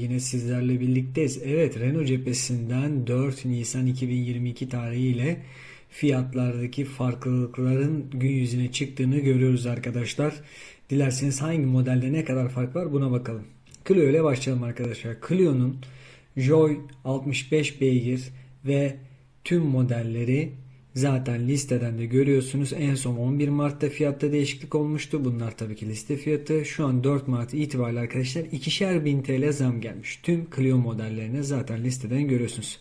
Yine sizlerle birlikteyiz. Evet Renault cephesinden 4 Nisan 2022 tarihiyle fiyatlardaki farklılıkların gün yüzüne çıktığını görüyoruz arkadaşlar. Dilerseniz hangi modelde ne kadar fark var buna bakalım. Clio ile başlayalım arkadaşlar. Clio'nun Joy 65 beygir ve tüm modelleri zaten listeden de görüyorsunuz. En son 11 Mart'ta fiyatta değişiklik olmuştu. Bunlar tabii ki liste fiyatı. Şu an 4 Mart itibariyle arkadaşlar ikişer bin TL zam gelmiş. Tüm Clio modellerine zaten listeden görüyorsunuz.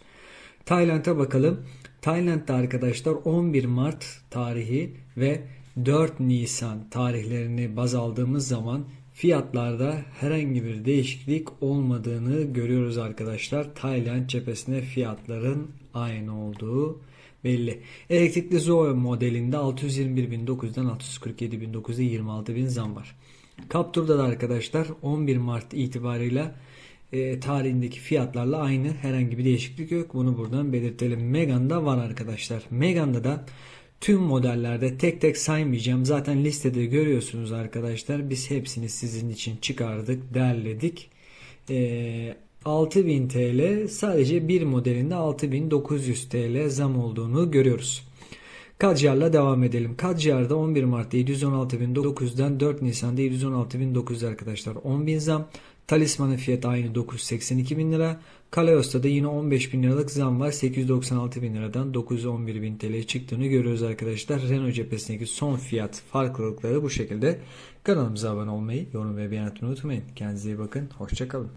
Tayland'a bakalım. Tayland'da arkadaşlar 11 Mart tarihi ve 4 Nisan tarihlerini baz aldığımız zaman fiyatlarda herhangi bir değişiklik olmadığını görüyoruz arkadaşlar. Tayland cephesine fiyatların aynı olduğu belli. Elektrikli Zoe modelinde 621.900'den 647.900'e 26.000 zam var. Captur'da da arkadaşlar 11 Mart itibarıyla e, tarihindeki fiyatlarla aynı herhangi bir değişiklik yok. Bunu buradan belirtelim. Megane'da var arkadaşlar. Megane'da da tüm modellerde tek tek saymayacağım. Zaten listede görüyorsunuz arkadaşlar. Biz hepsini sizin için çıkardık, derledik. E, 6000 TL sadece bir modelinde 6900 TL zam olduğunu görüyoruz. Kadjar'la devam edelim. Kadjar'da 11 Mart'ta 716.900'den 4 Nisan'da 716.900 arkadaşlar. 10.000 zam. Talisman'ın fiyatı aynı 982 bin lira. Kaleos'ta da yine 15 bin liralık zam var. 896 bin liradan 911 bin TL çıktığını görüyoruz arkadaşlar. Renault cephesindeki son fiyat farklılıkları bu şekilde. Kanalımıza abone olmayı, yorum ve beğenmeyi unutmayın. Kendinize iyi bakın. Hoşçakalın.